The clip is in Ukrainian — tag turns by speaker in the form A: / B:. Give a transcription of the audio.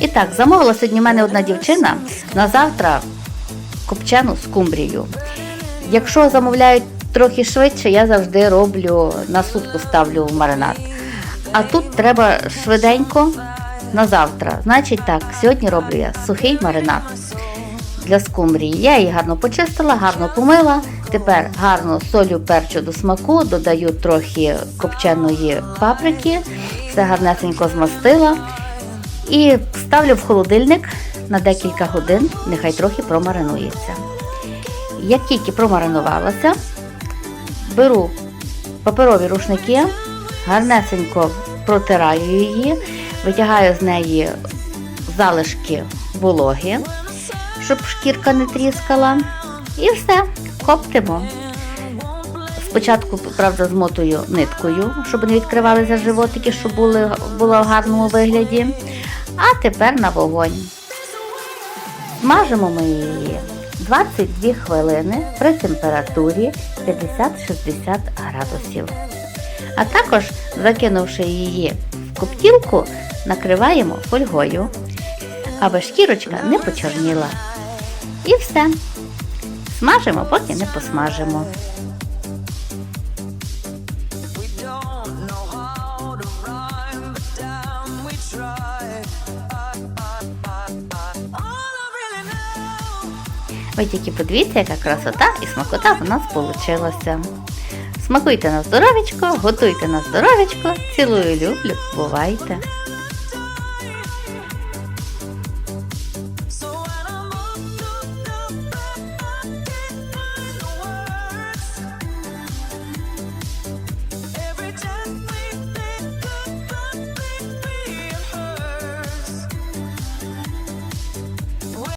A: І так, замовила сьогодні в мене одна дівчина на завтра копчену скумбрію. Якщо замовляють трохи швидше, я завжди роблю на сутку ставлю в маринад. А тут треба швиденько на завтра. Значить так, сьогодні роблю я сухий маринад для скумбрії. Я її гарно почистила, гарно помила. Тепер гарно солю перчу до смаку, додаю трохи копченої паприки, все гарнесенько змастила. І ставлю в холодильник на декілька годин, нехай трохи промаринується. Як тільки промаринувалася, беру паперові рушники, гарнесенько протираю її, витягаю з неї залишки вологи, щоб шкірка не тріскала. І все, коптимо. Спочатку, правда, змотую ниткою, щоб не відкривалися животики, щоб були, було в гарному вигляді. А тепер на вогонь. Смажимо ми її 22 хвилини при температурі 50-60 градусів. А також, закинувши її в коптілку, накриваємо фольгою, аби шкірочка не почорніла. І все. Смажимо, поки не посмажимо. Ви тільки подивіться, яка красота і смакота в нас вийшла. Смакуйте на здоровечко, готуйте на здоровечко. Цілую, люблю, бувайте!